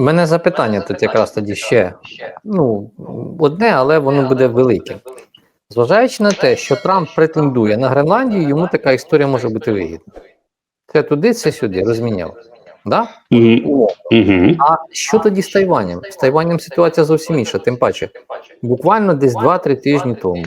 У мене запитання тут якраз тоді ще. Ну, одне, але воно буде велике. Зважаючи на те, що Трамп претендує на Гренландію, йому така історія може бути вигідна. Це туди, це сюди, розміняв. Да? Угу. Угу. А що тоді з Тайванем? З Тайванем ситуація зовсім інша. Тим паче, буквально десь 2-3 тижні тому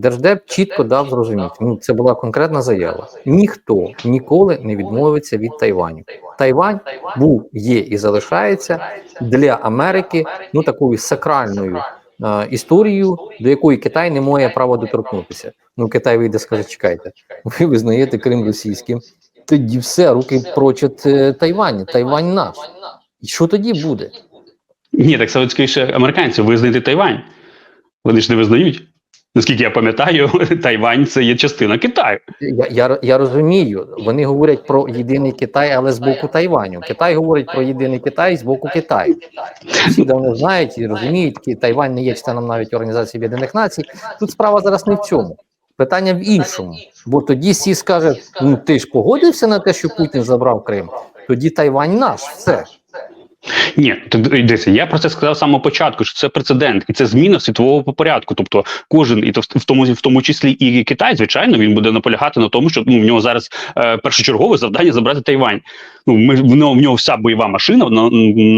Держдеп чітко дав зрозуміти, ну це була конкретна заява. Ніхто ніколи не відмовиться від Тайваню. Тайвань був, є і залишається для Америки ну такою сакральною е, історією, до якої Китай не має права доторкнутися. Ну Китай вийде, скаже, чекайте, ви визнаєте Крим російським. Тоді все, руки прочать е, Тайвань. Тайвань наш. І що тоді буде? Ні, так це скоріше американці визнати Тайвань. Вони ж не визнають. Наскільки я пам'ятаю, Тайвань це є частина Китаю. Я, я, я розумію, вони говорять про єдиний Китай, але з боку Тайваню. Китай говорить про єдиний Китай з боку Китаю. Всі давно знають і розуміють, Тайвань не є членом навіть Організації Об'єднаних Націй. Тут справа зараз не в цьому. Питання в іншому. Бо тоді всі скажуть: ну ти ж погодився на те, що Путін забрав Крим. Тоді Тайвань наш, все. Ні, то дивіться, я про це сказав з початку, що це прецедент, і це зміна світового порядку. Тобто, кожен, і то в тому в тому числі і Китай, звичайно, він буде наполягати на тому, що ну в нього зараз е, першочергове завдання забрати Тайвань. Ну ми в нього в нього вся бойова машина на,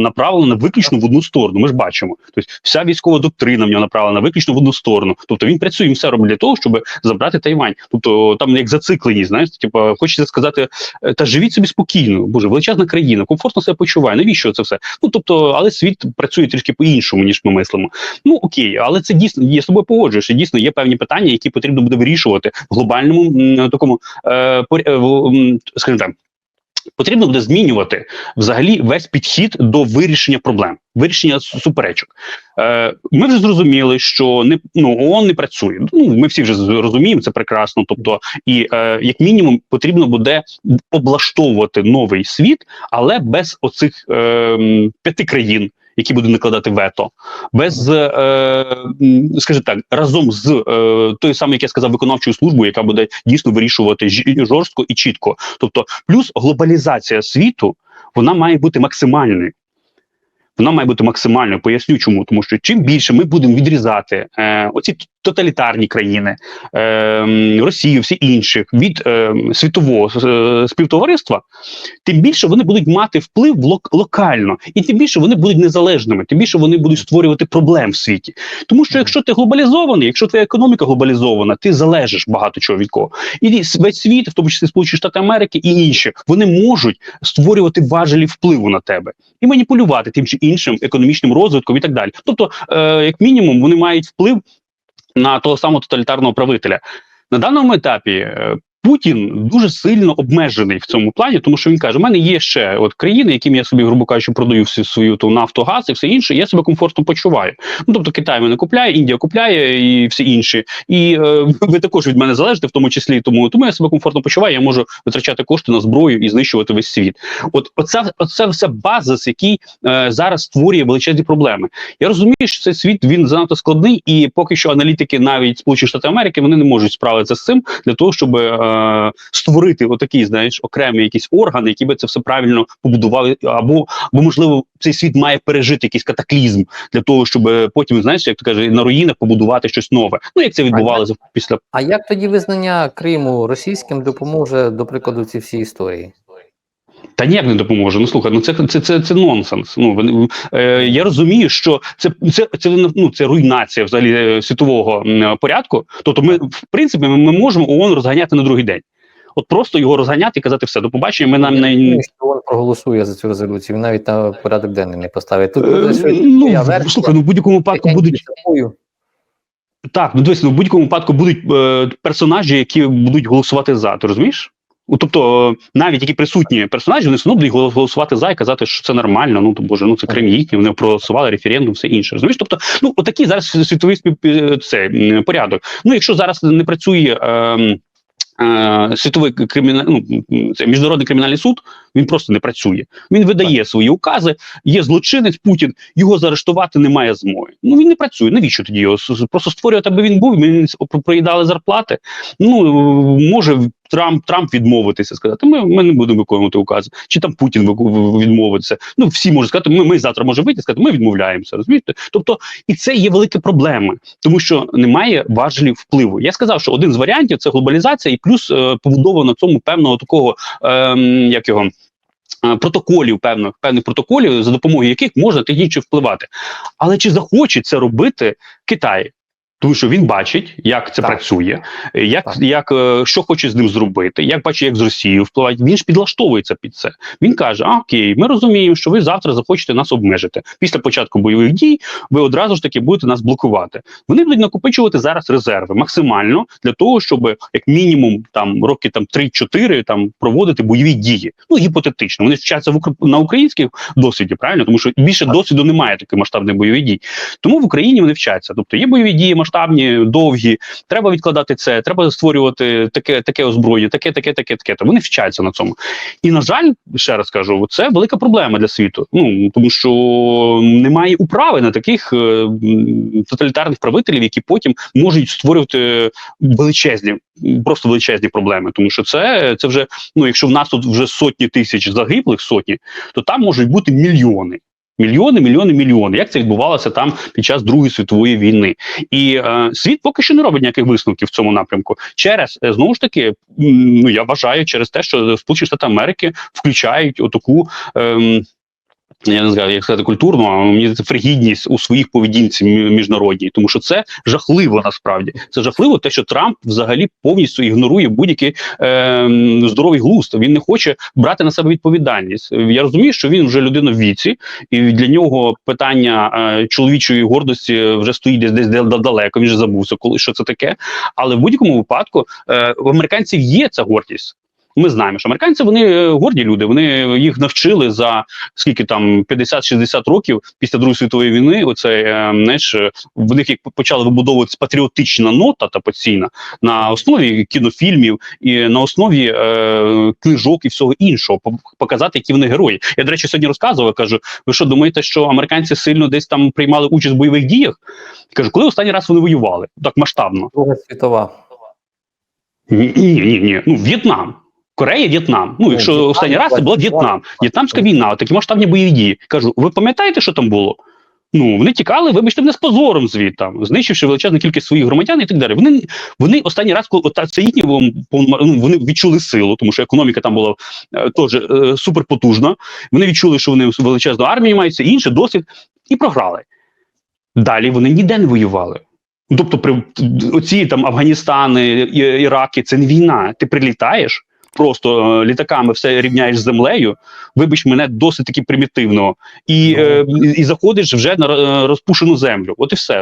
направлена виключно в одну сторону. Ми ж бачимо. Тобто, вся військова доктрина в нього направлена виключно в одну сторону. Тобто він працює він все робить для того, щоб забрати Тайвань. Тобто там як зациклені, знаєш, типу, хочеться сказати, е, та живіть собі спокійно. Боже, величезна країна, комфортно себе почуває. Навіщо це все? Ну тобто, але світ працює трішки по-іншому, ніж ми мислимо. Ну окей, але це дійсно я собою погоджуюся. що Дійсно є певні питання, які потрібно буде вирішувати в глобальному такому е, скажімо так. Потрібно буде змінювати взагалі весь підхід до вирішення проблем, вирішення суперечок. Е, ми вже зрозуміли, що не ну ООН не працює. Ну ми всі вже розуміємо це прекрасно. Тобто, і е, як мінімум потрібно буде облаштовувати новий світ, але без оцих е, п'яти країн. Які будуть накладати вето, без е, скажімо так, разом з е, тою самою, як я сказав, виконавчою службою, яка буде дійсно вирішувати жорстко і чітко. Тобто, плюс глобалізація світу вона має бути максимальною. Вона має бути максимальною. Поясню, чому тому, що чим більше ми будемо відрізати е, оці тоталітарні країни, е, Росію, всі інших від е, світового е, співтовариства, тим більше вони будуть мати вплив лок- локально, і тим більше вони будуть незалежними, тим більше вони будуть створювати проблем в світі. Тому що якщо ти глобалізований, якщо твоя економіка глобалізована, ти залежиш багато чого від кого. І весь світ, в тому числі Сполучені Штати Америки і інші, вони можуть створювати важелі впливу на тебе і маніпулювати тим чи іншим економічним розвитком і так далі. Тобто, е, як мінімум, вони мають вплив на того самого тоталітарного правителя. На даному етапі е, Путін дуже сильно обмежений в цьому плані, тому що він каже: у мене є ще от країни, яким я собі, грубо кажучи, продаю всю свою ту нафту, газ і все інше. Я себе комфортно почуваю. Ну тобто Китай мене купляє, Індія купляє і всі інші. І е, ви також від мене залежите, в тому числі тому, тому я себе комфортно почуваю. Я можу витрачати кошти на зброю і знищувати весь світ. От оця, оця вся базис, який е, зараз створює величезні проблеми. Я розумію, що цей світ він занадто складний, і поки що аналітики, навіть Сполучені Штати Америки, вони не можуть справитися з цим для того, щоб е, створити отакий, знаєш, окремий якийсь орган, який би це все правильно побудували, або або можливо цей світ має пережити якийсь катаклізм для того, щоб е, потім, знаєш, як то каже, на руїнах побудувати щось нове. Ну як це відбувалося після А як тоді визнання Криму російським допоможе, до прикладу, цій всій історії? Та ніяк не допоможе. Ну слухай, ну це це, це, це нонсенс. Ну е, я розумію, що це це, це ну це руйнація взагалі е, світового порядку. Тобто, ми в принципі ми, ми можемо ООН розганяти на другий день. От просто його розганяти і казати все до побачення. Ми нам не він проголосує за цю резолюцію, він навіть на порядок денний не поставить. Тут Е, буде ну версія, слухай, ну в будь-якому випадку будуть так. Ну дивись, ну в будь-якому випадку будуть е, персонажі, які будуть голосувати за. Ти розумієш? Ну, тобто, е, навіть які присутні персонажі, вони все одно будуть голосувати за і казати, що це нормально. Ну то боже, ну це Крим їхній, вони проголосували референдум, все інше. Розумієш? Тобто, ну отакий зараз світовий спів е, це порядок. Ну, якщо зараз не працює. Е, е, Світовий криміна... ну, це міжнародний кримінальний суд він просто не працює. Він видає свої укази. Є злочинець Путін, його заарештувати немає змоги. Ну він не працює. Навіщо тоді його просто створювати, аби він був? Ми проїдали зарплати. Ну може Трамп Трамп відмовитися, сказати, ми, ми не будемо виконувати укази, чи там Путін відмовиться. Ну всі можуть сказати, ми, ми завтра можемо вийти і сказати, ми відмовляємося. Розумієте? Тобто, і це є велика проблема, тому що немає важелів впливу. Я сказав, що один з варіантів це глобалізація, і плюс е, побудова на цьому певного такого, ем, як його. е, Протоколів певних певних протоколів, за допомогою яких можна технічно впливати. Але чи захоче це робити Китай? Тому що він бачить, як це Так. працює, як, Так. як е, що хоче з ним зробити, як бачить, як з Росією впливати. Він ж підлаштовується під це. Він каже: а, окей, ми розуміємо, що ви завтра захочете нас обмежити. Після початку бойових дій ви одразу ж таки будете нас блокувати. Вони будуть накопичувати зараз резерви максимально для того, щоб як мінімум там роки там 3-4 там проводити бойові дії. Ну гіпотетично. Вони вчаться в на українських досвіді, правильно, тому що більше Так. досвіду немає таких масштабних бойових дій. Тому в Україні вони вчаться. Тобто є бойові дії масштабні, довгі. Треба відкладати це, треба створювати таке, таке озброєння, таке, таке, таке, таке. То вони вчаться на цьому. І на жаль, ще раз кажу, це велика проблема для світу. Ну тому що немає управи на таких е, тоталітарних правителів, які потім можуть створювати величезні, просто величезні проблеми. Тому що це, це вже ну, якщо в нас тут вже сотні тисяч загиблих, сотні, то там можуть бути мільйони. Мільйони, мільйони, мільйони. Як це відбувалося там під час Другої світової війни? І е, світ поки що не робить ніяких висновків в цьому напрямку. Через е, знову ж таки, ну я вважаю, через те, що Сполучені Штати Америки включають отаку. Ем, я не знаю, як сказати культурну, а мені здається, фригідність у своїх поведінці міжнародній, тому що це жахливо насправді. Це жахливо, те, що Трамп взагалі повністю ігнорує будь-який е, здоровий глузд. Він не хоче брати на себе відповідальність. Я розумію, що він вже людина в віці, і для нього питання е, чоловічої гордості вже стоїть десь десь далеко. Він вже забувся, коли що це таке. Але в будь-якому випадку е, в американців є ця гордість. Ми знаємо, що американці вони е, горді люди. Вони їх навчили за скільки там 50-60 років після Другої світової війни. Оце е, знаєш, е, в них як почали вибудовуватися патріотична нота та поційна на основі кінофільмів і на основі е, книжок і всього іншого, по- показати, які вони герої. Я до речі, сьогодні розказував. Кажу, ви що думаєте, що американці сильно десь там приймали участь в бойових діях? Кажу, коли останній раз вони воювали так масштабно? Друга світова. Ні, ні, ні. Ну, В'єтнам. Корея, В'єтнам. Ну, якщо В'єтнам, останній раз це була В'єтнам. В'єтнамська війна, такі масштабні бойові дії. Кажу, ви пам'ятаєте, що там було? Ну, вони тікали, вибачте, мене з позором звідти, знищивши величезну кількість своїх громадян і так далі. Вони, вони останній раз, коли ота, це їхні ну, вони відчули силу, тому що економіка там була е, теж е, суперпотужна. Вони відчули, що вони величезну армію мають, це інший досвід, і програли. Далі вони ніде не воювали. Ну, Тобто, при оці там Афганістани, Іраки, це не війна. Ти прилітаєш, просто е, літаками все рівняєш з землею. Вибач мене досить таки примітивно, і, Ну. е, і заходиш вже на е, розпушену землю. От і все.